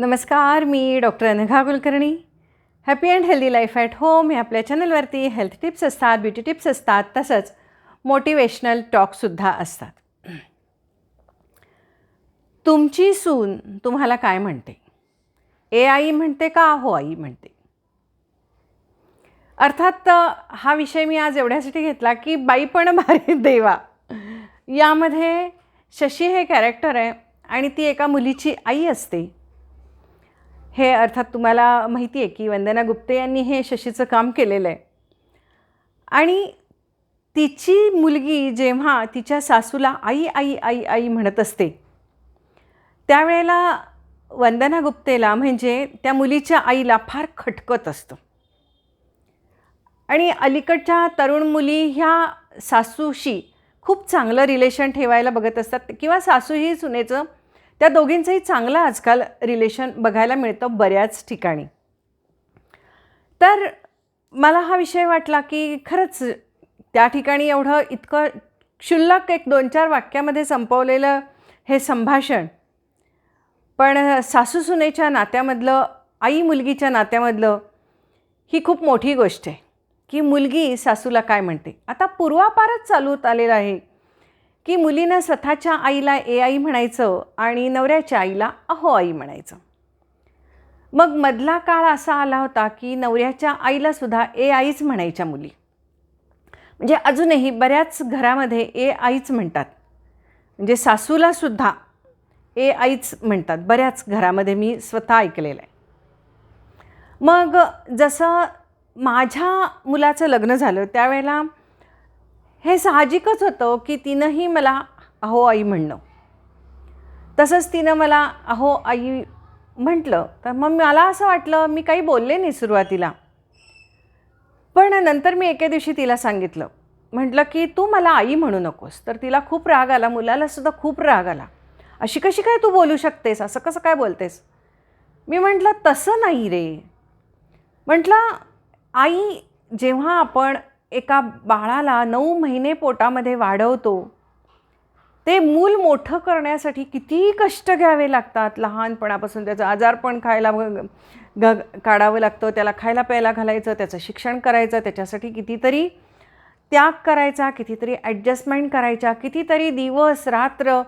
नमस्कार मी doctor Anagha Kulkarni. Happy and healthy life at home हे आपल्या चॅनलवरती हेल्थ टिप्स असतात ब्युटी टिप्स असतात तसंच मोटिवेशनल टॉकसुद्धा असतात. तुमची सून तुम्हाला काय म्हणते? ए आई म्हणते का? हो आई म्हणते. अर्थात हा विषय मी आज एवढ्यासाठी घेतला की बाई पण भारी देवा. यामध्ये शशी हे कॅरेक्टर आहे आणि ती एका मुलीची आई असते. हे अर्थात तुम्हाला माहिती आहे की वंदना गुप्ते यांनी हे शशीचं काम केलेलं आहे. आणि तिची मुलगी जेव्हा तिच्या सासूला आई आई आई आई म्हणत असते त्यावेळेला वंदना गुप्तेला म्हणजे त्या मुलीच्या आईला फार खटकत असतं. आणि अलीकडच्या तरुण मुली ह्या सासूशी खूप चांगलं रिलेशन ठेवायला बघत असतात. किंवा सासूही सुनेचं त्या दोघींचंही चांगलं आजकाल रिलेशन बघायला मिळतं बऱ्याच ठिकाणी. तर मला हा विषय वाटला की खरंच त्या ठिकाणी एवढं इतकं क्षुल्लक एक दोन चार वाक्यामध्ये संपवलेलं हे संभाषण. पण सासू सुनेच्या नात्यामधलं आई मुलगीच्या नात्यामधलं ही खूप मोठी गोष्ट आहे. की मुलगी सासूला काय म्हणते? आता पूर्वापारच चालू आलेलं आहे की मुलीनं स्वतःच्या आईला ए आई म्हणायचं आणि नवऱ्याच्या आईला अहो आई म्हणायचं. मग मधला काळ असा आला होता की नवऱ्याच्या आईलासुद्धा ए आईच म्हणायच्या मुली. म्हणजे अजूनही बऱ्याच घरामध्ये ए आईच म्हणतात. म्हणजे सासूलासुद्धा ए आईच म्हणतात. बऱ्याच घरामध्ये मी स्वतः ऐकलेलं आहे. मग जसं माझ्या मुलाचं लग्न झालं त्यावेळेला हे साहजिकच होतं की तिनंही मला अहो आई म्हणणं. तसंच तिनं मला अहो आई म्हटलं तर मग मला असं वाटलं मी काही बोलले नाही सुरुवातीला. पण नंतर मी एके दिवशी तिला सांगितलं. म्हटलं की तू मला आई म्हणू नकोस तर तिला खूप राग आला मुलालासुद्धा खूप राग आला. अशी कशी काय तू बोलू शकतेस? असं कसं काय बोलतेस? मी म्हटलं तसं नाही रे. म्हटलं आई जेव्हा आपण एका बाळाला नऊ महिने पोटामध्ये वाढवतो. ते मूल मोठं करण्यासाठी किती कष्ट घ्यावे लागतात. लहानपणापासून त्याचं आजारपण खायला ग काढावं लागतं. त्याला खायला प्यायला घालायचं त्याचं शिक्षण करायचं त्याच्यासाठी कितीतरी त्याग करायचा कितीतरी ॲडजस्टमेंट करायच्या कितीतरी दिवस रात्र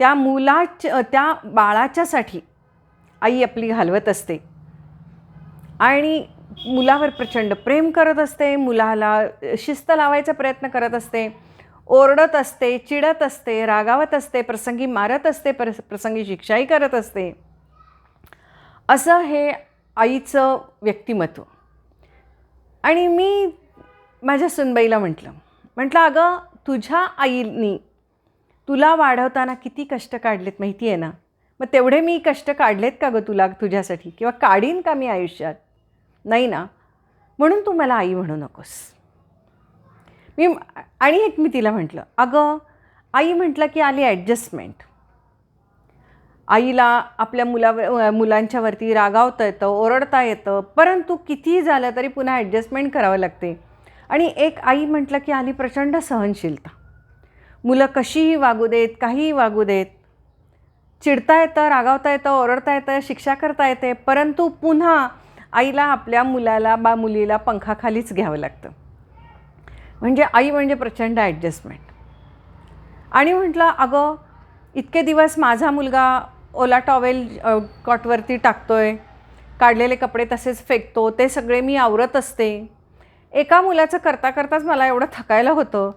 त्या मुलाच्या त्या बाळाच्यासाठी आई आपली घालवत असते. आणि मुलावर प्रचंड प्रेम करत असते मुलाला शिस्त लावायचा प्रयत्न करत असते ओरडत असते चिडत असते रागावत असते प्रसंगी मारत असते प्र प्रसंगी शिक्षाही करत असते. असं हे आईचं व्यक्तिमत्व. आणि मी माझ्या सुनबाईला म्हटलं म्हटलं अगं तुझ्या आईनी तुला वाढवताना किती कष्ट काढलेत माहिती आहे ना? मग तेवढे मी कष्ट काढलेत का गं तुला तुझ्यासाठी? किंवा काढीन का मी आयुष्यात? नाही ना? म्हणून तू मला आई म्हणू नकोस. मी आणि एक मी तिला म्हटलं अगं आई म्हटलं की आली ॲडजस्टमेंट आईला आपल्या मुला मुलांच्यावरती रागावता येतं ओरडता येतं परंतु कितीही झालं तरी पुन्हा ॲडजस्टमेंट करावं लागते. आणि एक आई म्हटलं की आली प्रचंड सहनशीलता. मुलं कशीही वागू देत काहीही वागू देत चिडता येतं रागावता येतं ओरडता येतं शिक्षा करता येते परंतु पुन्हा आईला आपल्या मुलाला बा मुलीला पंखाखालीच घ्यावं लागतं. म्हणजे आई म्हणजे प्रचंड ॲडजस्टमेंट आणि म्हटलं अगं इतके दिवस माझा मुलगा ओला टॉवेल कॉटवरती टाकतो आहे काढलेले कपडे तसेच फेकतो ते सगळे मी आवरत असते. एका मुलाचं करता करताच मला एवढं थकायला होतं.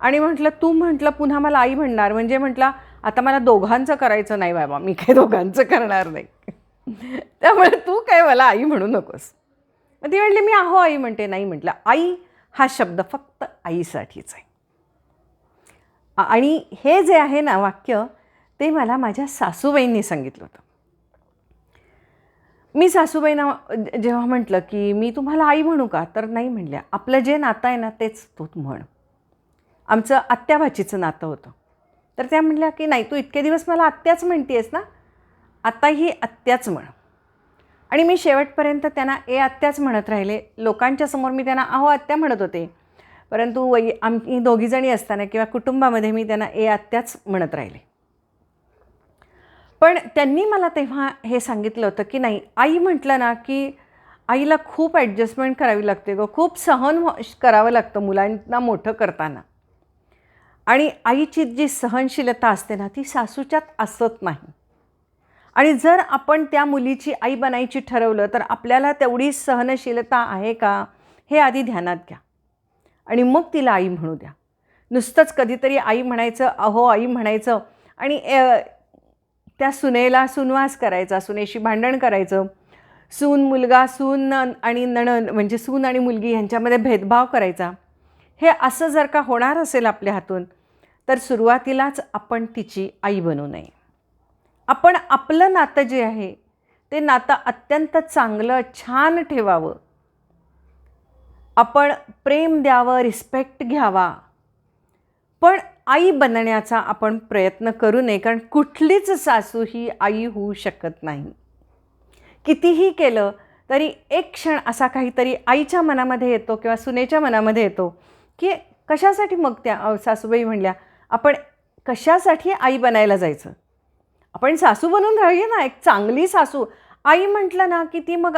आणि म्हटलं तू म्हटलं पुन्हा मला आई म्हणणार. म्हणजे म्हटलं आता मला दोघांचं करायचं नाही बाबा मी काही दोघांचं करणार नाही. त्यामुळे तू काय मला आई म्हणू नकोस. मग ती म्हणली मी अहो आई म्हणते. नाही म्हटलं. आई हा शब्द फक्त आईसाठीच आहे. आणि हे जे आहे ना वाक्य ते मला माझ्या सासूबाईंनी सांगितलं होतं. मी सासूबाईंना जेव्हा म्हटलं की मी तुम्हाला आई म्हणू का? तर नाही म्हणल्या. आपलं जे नातं आहे ना तेच तू म्हण. आमचं आत्याभाचीचं नातं होतं. तर त्या म्हटल्या की नाही तू इतके दिवस मला आत्याच म्हणते आहेस ना आत्ताही आत्याच म्हण. आणि मी शेवटपर्यंत त्यांना ए आत्याच म्हणत राहिले. लोकांच्या समोर मी त्यांना अहो आत्या म्हणत होते. परंतु वै आम्ही दोघीजणी असताना किंवा कुटुंबामध्ये मी त्यांना ए आत्याच म्हणत राहिले. पण त्यांनी मला तेव्हा हे सांगितलं होतं की नाही आई म्हटलं ना की आईला खूप ॲडजस्टमेंट करावी लागते गं. खूप सहन करावं लागतं मुलांना मोठं करताना. आणि आईची जी सहनशीलता असते ना ती सासूच्यात असत नाही. आणि जर आपण त्या मुलीची आई बनायची ठरवलं तर आपल्याला तेवढी सहनशीलता आहे का? हे आधी ध्यानात घ्या. आणि मग तिला आई म्हणू द्या. नुसतंच कधीतरी आई म्हणायचं अहो आई म्हणायचं आणि त्या सुनेला सुनवास करायचा सुनेशी भांडण करायचं. सून मुलगा सून आणि नणन म्हणजे सून आणि मुलगी ह्यांच्यामध्ये भेदभाव करायचा. हे असं जर का होणार असेल आपल्या हातून तर सुरुवातीलाच आपण तिची आई बनू नये. आपण आपलं नातं जे आहे ते नातं अत्यंत चांगलं छान ठेवावं. आपण प्रेम द्यावं रिस्पेक्ट घ्यावा. पण आई बनण्याचा आपण प्रयत्न करू नये कारण कुठलीच सासू ही आई होऊ शकत नाही. कितीही केलं तरी एक क्षण असा काहीतरी आईच्या मनामध्ये येतो किंवा सुनेच्या मनामध्ये येतो की कशासाठी मग त्या सासूबाई म्हणल्या आपण कशासाठी आई बनायला जायचं? आपण सासू बनून राहूया ना एक चांगली सासू. आई म्हटलं ना की ती मग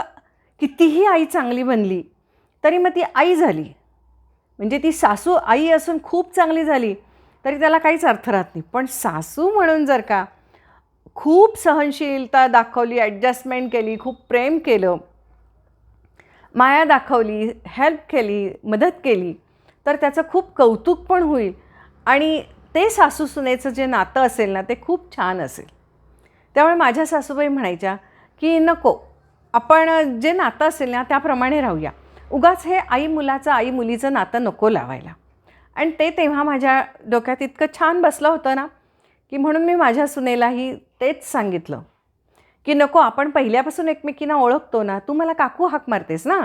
कितीही आई चांगली बनली तरी मग ती आई झाली. म्हणजे ती सासू आई असून खूप चांगली झाली तरी त्याला काहीच अर्थ राहत नाही. पण सासू म्हणून जर का खूप सहनशीलता दाखवली ॲडजस्टमेंट केली खूप प्रेम केलं माया दाखवली हेल्प केली मदत केली तर त्याचं खूप कौतुक पण होईल. आणि ते सासू सुनेचं जे नातं असेल ना ते खूप छान असेल. त्यामुळे माझ्या सासूबाई म्हणायच्या की नको आपण जे नातं असेल ना त्याप्रमाणे राहूया. उगाच हे आई मुलाचं आई मुलीचं नातं नको लावायला. आणि ते तेव्हा माझ्या डोक्यात इतकं छान बसलं होतं ना की म्हणून मी माझ्या सुनेलाही तेच सांगितलं की नको आपण पहिल्यापासून एकमेकींना ओळखतो ना तू मला काकू हाक मारतेस ना.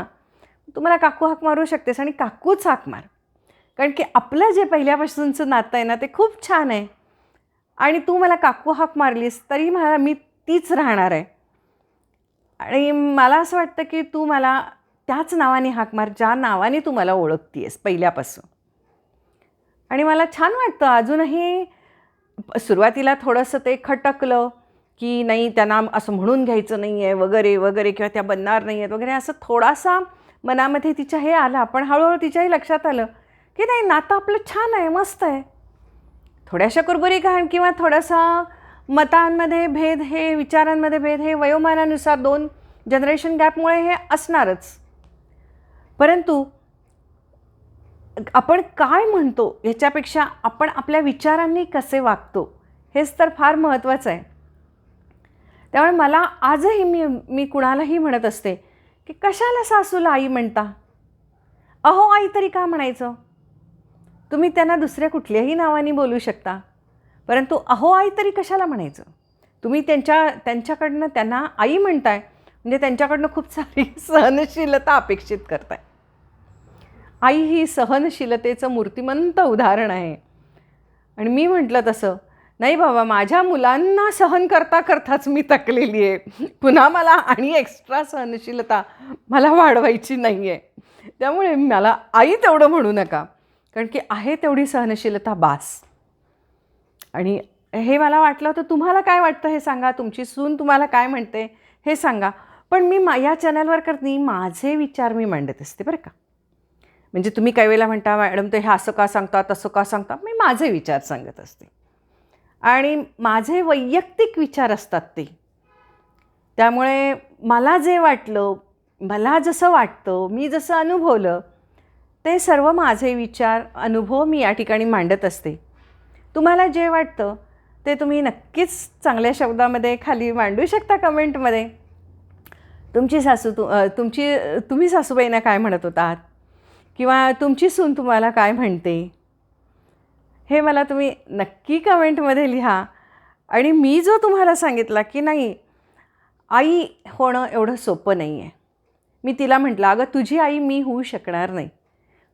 तू मला काकू हाक मारू शकतेस आणि काकूच हाक मार. कारण की आपलं जे पहिल्यापासूनचं नातं आहे ना ते खूप छान आहे. आणि तू मला काकू हाक मारलीस तरी मला मी तीच राहणार आहे. आणि मला असं वाटतं की तू मला त्याच नावाने हाक मार ज्या नावाने तू मला ओळखतीयस पहिल्यापासून. आणि मला छान वाटतं अजूनही सुरुवातीला थोडंसं ते खटकलं की नाही त्यांना असं म्हणून घ्यायचं नाही आहे वगैरे वगैरे किंवा त्या बनणार नाही आहेत वगैरे असं थोडासा मनामध्ये तिच्या हे आला पण हळूहळू तिच्याही लक्षात आलं की नाही नातं आपलं छान आहे मस्त आहे. थोड्याशा कुरबुरी घाण किंवा थोडासा मतांमध्ये भेद हे विचारांमध्ये भेद हे वयोमानानुसार दोन जनरेशन गॅपमुळे हे असणारच. परंतु आपण काय म्हणतो ह्याच्यापेक्षा आपण आपल्या विचारांनी कसे वागतो हेच तर फार महत्त्वाचं आहे. त्यामुळे मला आजही मी मी कुणालाही म्हणत असते की कशाला सासूला आई म्हणता? अहो आई तरी का म्हणायचं? तुम्ही त्यांना दुसऱ्या कुठल्याही नावाने बोलू शकता. परंतु अहो आई तरी कशाला म्हणायचं? तुम्ही त्यांच्या त्यांच्याकडनं त्यांना आई म्हणताय म्हणजे त्यांच्याकडनं खूप सारी सहनशीलता अपेक्षित करताय. आई ही सहनशीलतेचं मूर्तिमंत उदाहरण आहे. आणि मी म्हटलं तसं नाही बाबा माझ्या मुलांना सहन करता करताच मी तकलेली आहे. पुन्हा मला आणि एक्स्ट्रा सहनशीलता मला वाढवायची नाही आहे त्यामुळे मला आई तेवढं म्हणू नका. कारण की आहे तेवढी सहनशीलता बास. आणि हे मला वाटलं होतं तुम्हाला काय वाटतं हे सांगा तुमची सून तुम्हाला काय म्हणते हे सांगा. पण मी मा या चॅनलवर करते माझे विचार मी मांडत असते बरं का. म्हणजे तुम्ही काही वेळेला म्हणता मॅडम ते हे असं का सांगता तसं का सांगता मी माझे विचार सांगत असते. आणि माझे वैयक्तिक विचार असतात ते. त्यामुळे मला जे वाटलं मला जसं वाटतं मी जसं अनुभवलं ते सर्व माझे विचार अनुभव मी या ठिकाणी मांडत असते. तुम्हाला जे वाटतं ते तुम्ही नक्कीच चांगल्या शब्दामध्ये खाली मांडू शकता कमेंटमध्ये. तुमची सासू तु तुमची तुम्ही सासूबाईंना काय म्हणत होतात? किंवा तुमची सून तुम्हाला काय म्हणते? हे मला तुम्ही नक्की कमेंटमध्ये लिहा. आणि मी जो तुम्हाला सांगितला की नाही आई होणं एवढं सोपं नाही आहे मी तिला म्हटलं अगं तुझी आई मी होऊ शकणार नाही.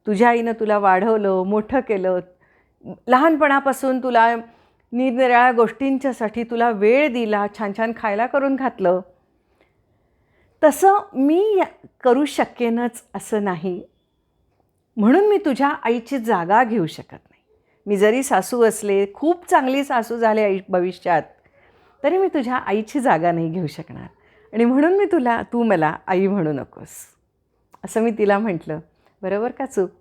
तुझ्या आईनं तुला वाढवलं मोठं केलं. लहानपणापासून तुला निरनिराळ्या गोष्टींच्यासाठी तुला वेळ दिला छान छान खायला करून घातलं. तसं मी करू शकेनच असं नाही. म्हणून मी तुझ्या आईची जागा घेऊ शकत नाही. मी जरी सासू असले खूप चांगली सासू झाले आई भविष्यात तरी मी तुझ्या आईची जागा नाही घेऊ शकणार. आणि म्हणून मी तुला तू मला आई म्हणू नकोस. असं मी तिला म्हटलं. बरोबर का चूक?